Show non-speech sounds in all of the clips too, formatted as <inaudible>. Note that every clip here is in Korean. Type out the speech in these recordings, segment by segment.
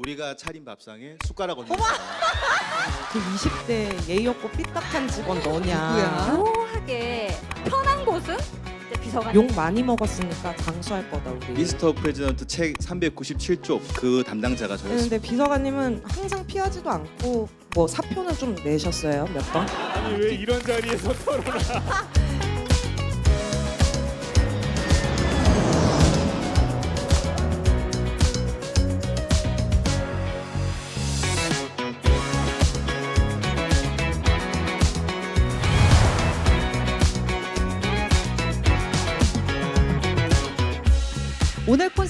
우리가 차린 밥상에 숟가락 얹는 그 20대 예의 없고 삐딱한 직원 너냐? 묘하게 편한 곳은 이제 비서관. 욕 많이 먹었으니까 장수할 거다 우리. 미스터 프레지던트 책 397쪽 그 담당자가 저였습니다. 근데 비서관님은 항상 피하지도 않고 뭐 사표는 좀 내셨어요 몇 번? 아니 왜 이런 자리에서 토론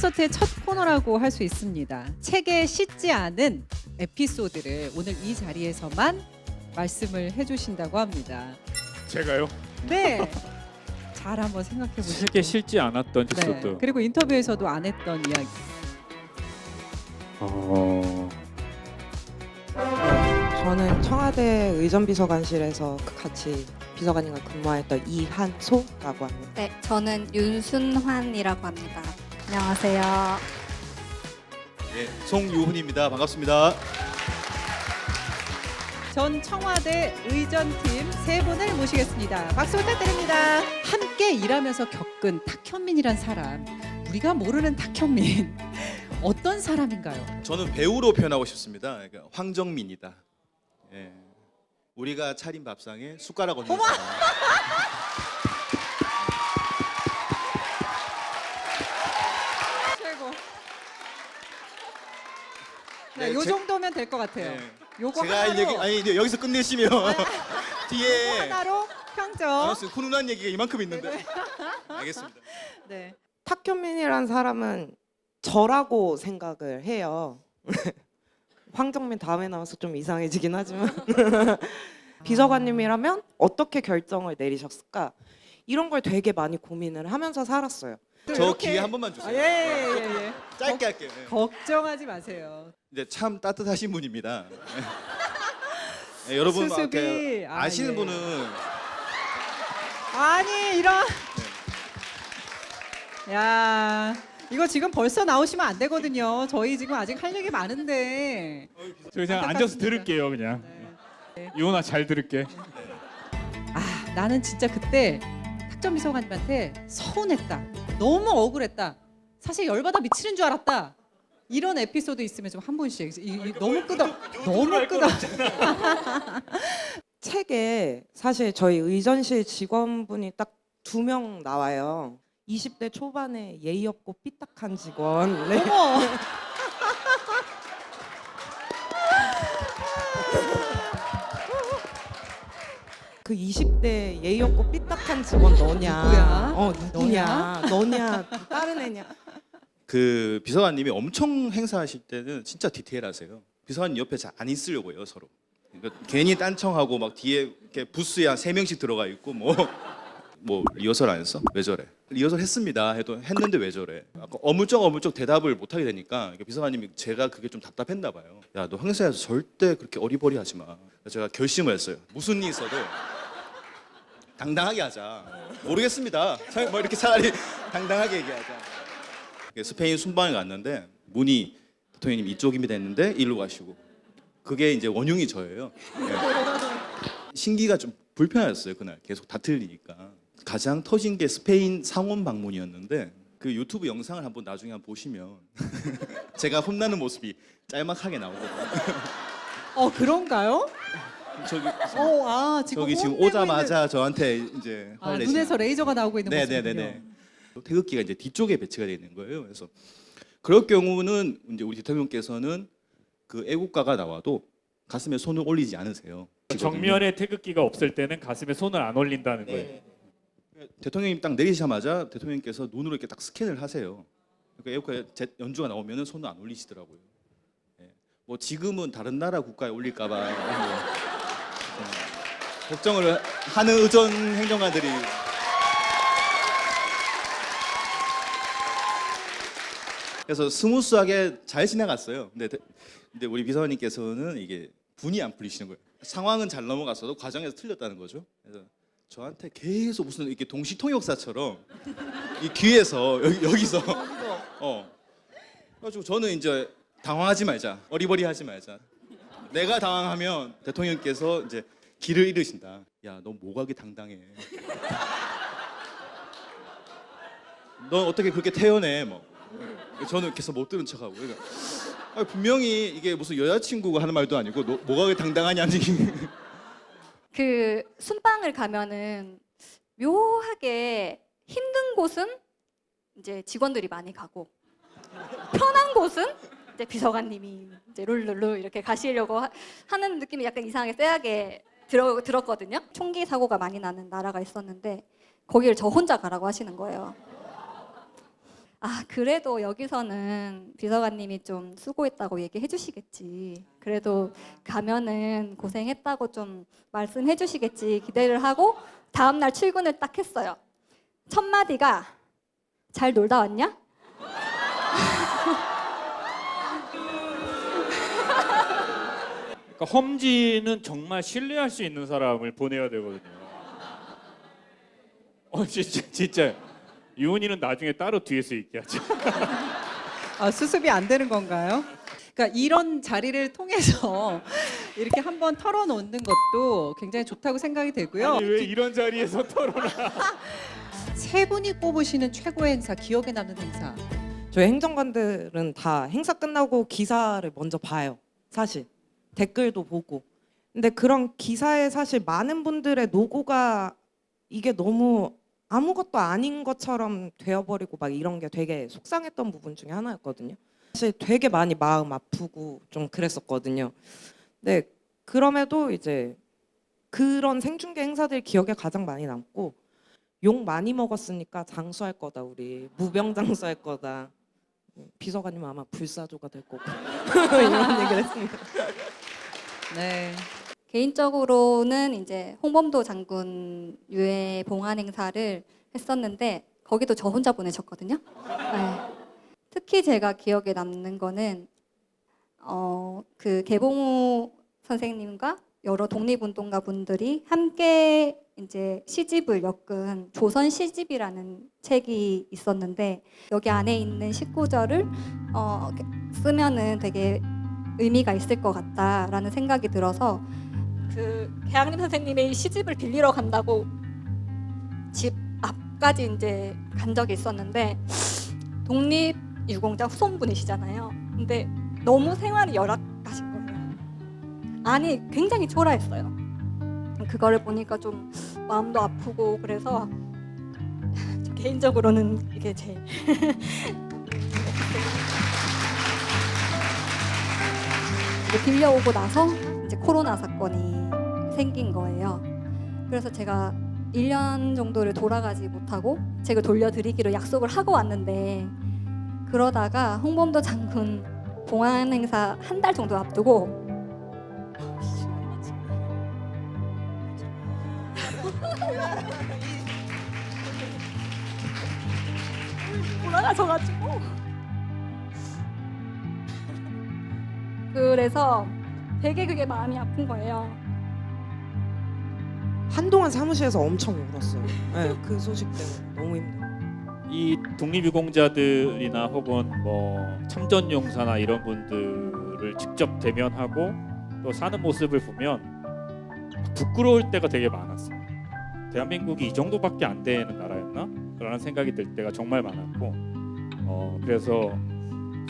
콘서트의 첫 코너라고 할 수 있습니다. 책에 씻지 않은 에피소드를 오늘 이 자리에서만 말씀을 해주신다고 합니다. 제가요? 네, 잘 한번 생각해 보시고. 책에 실지 않았던 네. 에피소드. 그리고 인터뷰에서도 안 했던 이야기. 어... 저는 청와대 의전비서관실에서 그 같이 비서관님과 근무했던 이한소라고 합니다. 네, 저는 윤순환이라고 합니다. 안녕하세요. 예, 송유훈입니다. 반갑습니다. 전 청와대 의전팀 세 분을 모시겠습니다. 박수 부탁드립니다. 함께 일하면서 겪은 탁현민이란 사람. 우리가 모르는 탁현민. 어떤 사람인가요? 저는 배우로 표현하고 싶습니다. 그러니까 황정민이다. 예. 우리가 차린 밥상에 숟가락 얹는 사람. 네, 네, 요 제- 정도면 될 것 같아요. 예. 요거 제가 할 하나로 얘기 아니 이제 여기서 끝내시면 <laughs> 뒤에 하나로 평점. 알았어요. 훈훈한 얘기가 이만큼 있는데. <laughs> 알겠습니다. 네. 탁현민이란 사람은 저라고 생각을 해요. <laughs> 황정민 다음에 나와서 좀 이상해지긴 하지만 비서관님이라면 어떻게 결정을 내리셨을까 이런 걸 되게 많이 고민을 하면서 살았어요. 저 이렇게- 기회 한 번만 아, 주세요. 예, 예, 예, 예. <laughs> 짧게 할게요. 예. 걱정하지 마세요. 이제 참 따뜻하신 분입니다. 예, 여러분 수습이, 이렇게 아, 아시는 예. 분은 아니 이런. 야 이거 지금 벌써 나오시면 안 되거든요. 저희 지금 아직 할 얘기 많은데. 저 그냥 앉아서 안타깝습니다. 들을게요 그냥. 이혼아 잘 들을게. 아 나는 진짜 그때 탁전 비서관님한테 서운했다. 너무 억울했다. 사실 열받아 미치는 줄 알았다. 이런 에피소드 있으면 좀 한 분씩 이, 이, 너무 끄덕 너무 끄덕 <laughs> 책에 사실 저희 의전실 직원분이 딱 두 명 나와요. 20대 초반에 예의 없고 삐딱한 직원. 네. 어머 <laughs> 그 20대 예의 없고 삐딱한 직원 너냐? 누구야? 어 누구냐? 너냐? 다른 애냐? 그 비서관님이 엄청 행사하실 때는 진짜 디테일하세요. 비서관 옆에 잘 안 있으려고 해요 서로. 그러니까 괜히 딴청하고 막 뒤에 이렇게 부스에 한 세 명씩 들어가 있고 뭐. <laughs> 뭐 리허설 안 했어? 왜 저래? 리허설 했습니다. 해도 했는데 왜 저래? 아까 어물쩍 어물쩍 대답을 못 하게 되니까 비서관님이 제가 그게 좀 답답했나 봐요. 야너 행사에서 절대 그렇게 어리버리하지 마. 그래서 제가 결심을 했어요. 무슨 일이 있어도 당당하게 하자. 모르겠습니다. 차- 뭐 이렇게 차라리 당당하게 얘기하자. 스페인 순방에 갔는데 문이 대통령님 이쪽입니다 했는데 일로 가시고 그게 이제 원흉이 저예요. 네. 신기가 좀 불편했어요 그날 계속 다 틀리니까 가장 터진 게 스페인 상원 방문이었는데 그 유튜브 영상을 한번 나중에 한번 보시면 <laughs> 제가 혼나는 모습이 짤막하게 나오거든요. 어 그런가요? 저기 어 아 지금 저기 지금 혼내고 오자마자 저한테 이제 있는- 아, 화를 눈에서 레이저가 나오고 있는 모습이군요. 네네네네. 태극기가 이제 뒤쪽에 배치가 되어 있는 거예요. 그래서 그럴 경우는 이제 우리 대통령께서는 그 애국가가 나와도 가슴에 손을 올리지 않으세요. 정면에 태극기가 없을 때는 가슴에 손을 안 올린다는 네. 거예요. 대통령님 딱 내리자마자 대통령께서 눈으로 이렇게 딱 스캔을 하세요. 그러니까 애국가 제- 연주가 나오면은 손을 안 올리시더라고요. 예. 뭐 지금은 다른 나라 국가에 올릴까봐 걱정을 하는 의전 행정가들이 그래서 스무스하게 잘 지나갔어요. 근데, 대- 근데 우리 비서관님께서는 이게 분이 안 풀리시는 거예요. 상황은 잘 넘어갔어도 과정에서 틀렸다는 거죠. 그래서 저한테 계속 무슨 이렇게 동시 통역사처럼 이 귀에서 여기, 여기서 <laughs> 어. 그래가지고 저는 이제 당황하지 말자. 어리버리하지 말자. 내가 당황하면 대통령께서 이제 길을 잃으신다. 야, 너 뭐가게 당당해. 넌 어떻게 그렇게 태어내? 뭐. 저는 계속 못 들은 척하고. 그러니까 아, 분명히 이게 무슨 여자친구가 하는 말도 아니고 너, 뭐가 당당하냐니. 그 순방을 가면은 묘하게 힘든 곳은 이제 직원들이 많이 가고 편한 곳은 이제 비서관님이 이제 룰루루 이렇게 가시려고 하, 는 느낌이 약간 이상하게 쎄하게 들어, 들었거든요. 총기 사고가 많이 나는 나라가 있었는데 거기를 저 혼자 가라고 하시는 거예요. 아 그래도 여기서는 비서관님이 좀 수고했다고 얘기해 주시겠지. 그래도 가면은 고생했다고 좀 말씀해 주시겠지 기대를 하고 다음 날 출근을 딱 했어요. 첫 마디가 잘 놀다 왔냐? 그러니까 험지는 정말 신뢰할 수 있는 사람을 보내야 되거든요. 어 진짜 진짜 유은이는 나중에 따로 뒤에서 있게 하자. 아, 수습이 안 되는 건가요? 그러니까 이런 자리를 통해서 이렇게 한번 털어놓는 것도 굉장히 좋다고 생각이 되고요. 아니 왜 이런 자리에서 토론을? 세 분이 꼽으시는 최고의 행사, 기억에 남는 행사. 저희 행정관들은 다 행사 끝나고 기사를 먼저 봐요. 사실 댓글도 보고. 근데 그런 기사에 사실 많은 분들의 노고가 이게 너무 아무것도 아닌 것처럼 되어버리고 막 이런 게 되게 속상했던 부분 중에 하나였거든요. 사실 되게 많이 마음 아프고 좀 그랬었거든요. 근데 그럼에도 이제 그런 생중계 행사들 기억에 가장 많이 남고 욕 많이 먹었으니까 장수할 거다 우리 무병장수할 거다 비서관님 아마 불사조가 될 거고 <laughs> 이런 얘기를 했습니다. 네. 개인적으로는 이제 홍범도 장군 유해 봉환 행사를 했었는데 거기도 저 혼자 보내셨거든요. 네. 특히 제가 기억에 남는 거는 어, 그 개봉우 선생님과 여러 독립운동가 분들이 함께 이제 시집을 엮은 조선 시집이라는 책이 있었는데 여기 안에 있는 19절을 어, 쓰면은 되게 의미가 있을 것 같다라는 생각이 들어서 그 개학림 선생님의 시집을 빌리러 간다고 집 앞까지 이제 간 적이 있었는데 독립 유공자 후손분이시잖아요. 근데 너무 생활이 열악하신 거예요. 아니 굉장히 초라했어요. 그거를 보니까 좀 마음도 아프고 그래서 <laughs> 저 개인적으로는 이게 <laughs> 이제 빌려오고 나서 이제 코로나 사건이 생긴 거예요. 그래서 제가 1년 정도를 돌아가지 못하고 책을 돌려드리기로 약속을 하고 왔는데 그러다가 홍범도 장군 봉환 행사 한 달 정도 앞두고 돌아가셔가지고 그래서 되게 그게 마음이 아픈 거예요. 한동안 사무실에서 엄청 울었어요. 네, 그 소식 때문에 너무 힘들어. 이 독립유공자들이나 혹은 뭐 참전용사나 이런 분들을 직접 대면하고 또 사는 모습을 보면 부끄러울 때가 되게 많았어요. 대한민국이 이 정도밖에 안 되는 나라였나? 라는 생각이 들 때가 정말 많았고 어, 그래서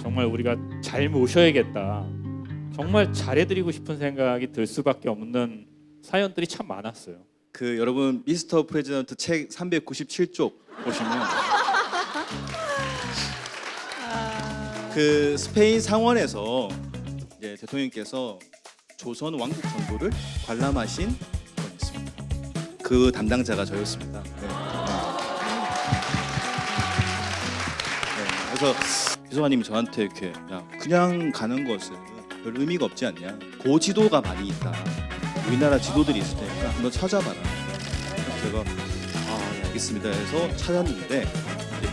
정말 우리가 잘 모셔야겠다. 정말 잘해드리고 싶은 생각이 들 수밖에 없는 사연들이 참 많았어요. 그 여러분 미스터 프레지던트 책 397쪽 보시면 그 스페인 상원에서 이제 대통령께서 조선 왕국 정도를 관람하신 분 있습니다. 그 담당자가 저였습니다. 네. 그래서 비서관님이 저한테 이렇게 야 그냥 가는 것은 별 의미가 없지 않냐? 고지도가 많이 있다. 우리나라 지도들이 있을 테니까 한번 찾아봐라. 제가 아 네, 알겠습니다 해서 찾았는데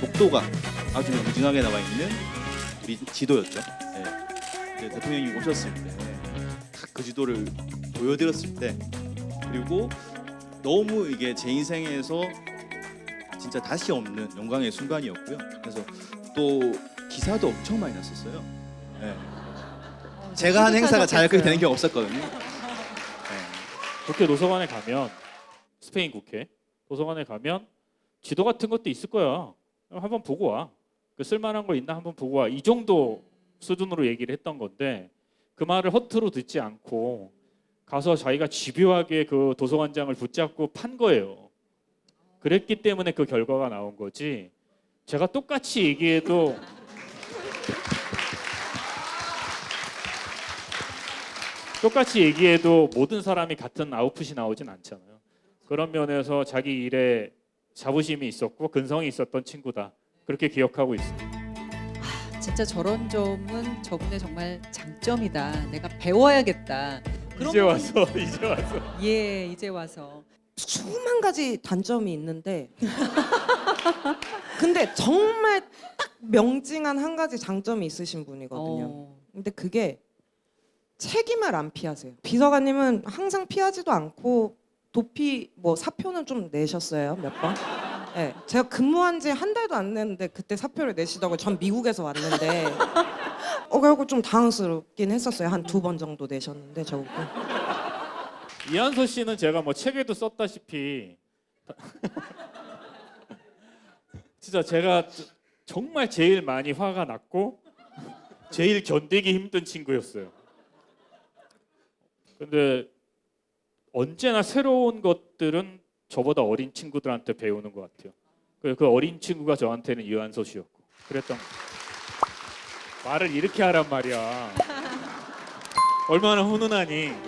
복도가 아주 무진하게 나와 있는 우리 지도였죠. 네. 대통령이 오셨을 때 그 지도를 보여드렸을 때 그리고 너무 이게 제 인생에서 진짜 다시 없는 영광의 순간이었고요. 그래서 또 기사도 엄청 많이 났었어요. 네. 제가 한 행사가 잘 그렇게 뿌듯하셨겠어요. 되는 게 없었거든요. 네. 국회 도서관에 가면 스페인 국회 도서관에 가면 지도 같은 것도 있을 거야. 한번 보고 와. 그 쓸만한 거 있나 한번 보고 와. 이 정도 수준으로 얘기를 했던 건데 그 말을 허투루 듣지 않고 가서 자기가 집요하게 그 도서관장을 붙잡고 판 거예요. 그랬기 때문에 그 결과가 나온 거지. 제가 똑같이 얘기해도 똑같이 얘기해도 모든 사람이 같은 아웃풋이 나오진 않잖아요. 그런 면에서 자기 일에 자부심이 있었고 근성이 있었던 친구다. 그렇게 기억하고 있습니다. 진짜 저런 점은 저분의 정말 장점이다. 내가 배워야겠다. 이제 와서 <laughs> 이제 와서 예, 이제 와서. 수만 가지 단점이 있는데 <laughs> 근데 정말 딱 명징한 한 가지 장점이 있으신 분이거든요. 어. 근데 그게 책임을 안 피하세요. 비서관님은 항상 피하지도 않고 도피 뭐 사표는 좀 내셨어요 몇 번. 네, 제가 근무한 지 한 달도 안 됐는데 그때 사표를 내시다고 전 미국에서 왔는데 어 그리고 좀 당황스럽긴 했었어요 한 두 번 정도 내셨는데 저거 이한서 씨는 제가 뭐 책에도 썼다시피 <laughs> 진짜 제가 정말 제일 많이 화가 났고 제일 견디기 힘든 친구였어요. 근데 언제나 새로운 것들은 저보다 어린 친구들한테 배우는 것 같아요. 그- 그 어린 친구가 저한테는 이한서 씨였고 그랬던. 말을 이렇게 하란 말이야. 얼마나 훈훈하니.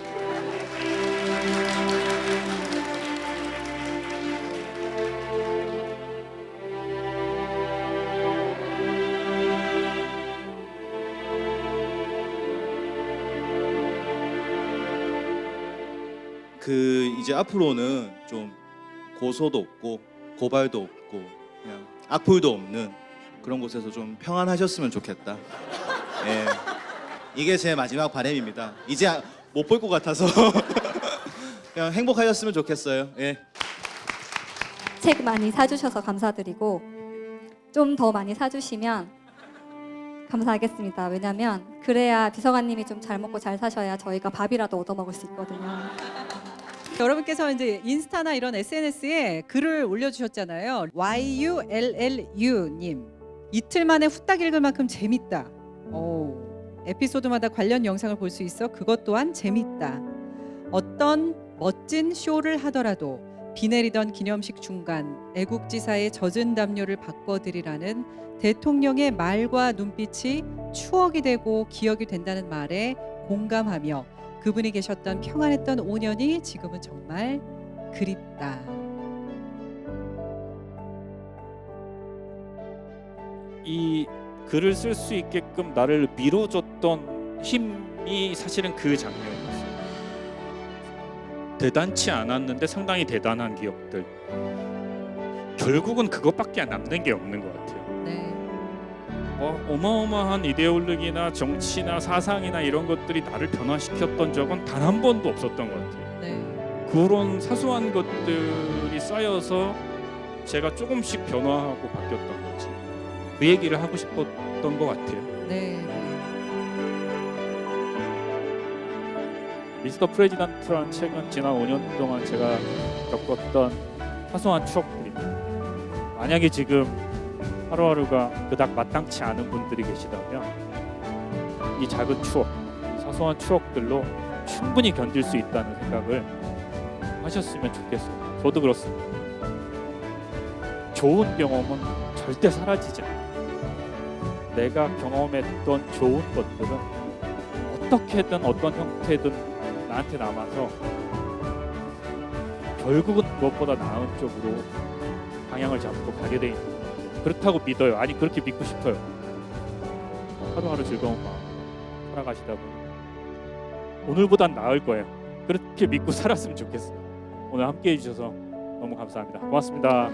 그 이제 앞으로는 좀 고소도 없고 고발도 없고 그냥 악플도 없는 그런 곳에서 좀 평안하셨으면 좋겠다. <laughs> 예. 이게 제 마지막 바람입니다. 이제 못 볼 것 같아서 <laughs> 그냥 행복하셨으면 좋겠어요. 예. 책 많이 사주셔서 감사드리고 좀 더 많이 사주시면 감사하겠습니다. 왜냐하면 그래야 비서관님이 좀 잘 먹고 잘 사셔야 저희가 밥이라도 얻어 먹을 수 있거든요. 여러분께서 이제 인스타나 이런 SNS에 글을 올려주셨잖아요. YULLU님 이틀 만에 후딱 읽을 만큼 재밌다. 오, 에피소드마다 관련 영상을 볼 수 있어 그것 또한 재밌다. 어떤 멋진 쇼를 하더라도 비 내리던 기념식 중간 애국지사의 젖은 담요를 바꿔드리라는 대통령의 말과 눈빛이 추억이 되고 기억이 된다는 말에 공감하며 그분이 계셨던 평안했던 5년이 지금은 정말 그립다. 이 글을 쓸 수 있게끔 나를 밀어줬던 힘이 사실은 그 장면이었어요. 대단치 않았는데 상당히 대단한 기억들. 결국은 그것밖에 남는 게 없는 것 같아요. 네. 뭐 어마어마한 이데올로기나 정치나 사상이나 이런 것들이 나를 변화시켰던 적은 단 한 번도 없었던 것 같아요. 네. 그런 사소한 것들이 쌓여서 제가 조금씩 변화하고 바뀌었던 거지. 그 얘기를 하고 싶었던 것 같아요. 네. 미스터 프레지던트라는 책은 지난 5년 동안 제가 겪었던 사소한 추억들입니다. 만약에 지금 하루하루가 그닥 마땅치 않은 분들이 계시다면 이 작은 추억, 사소한 추억들로 충분히 견딜 수 있다는 생각을 하셨으면 좋겠어요. 저도 그렇습니다. 좋은 경험은 절대 사라지지 않아요. 내가 경험했던 좋은 것들은 어떻게든 어떤 형태든 나한테 남아서 결국은 무엇보다 나은 쪽으로 방향을 잡고 가게 돼 있는. 그렇다고 믿어요. 아니 그렇게 믿고 싶어요. 하루하루 즐거운 마음 살아가시다 보면 오늘보단 나을 거예요. 그렇게 믿고 살았으면 좋겠어요. 오늘 함께 해주셔서 너무 감사합니다. 고맙습니다.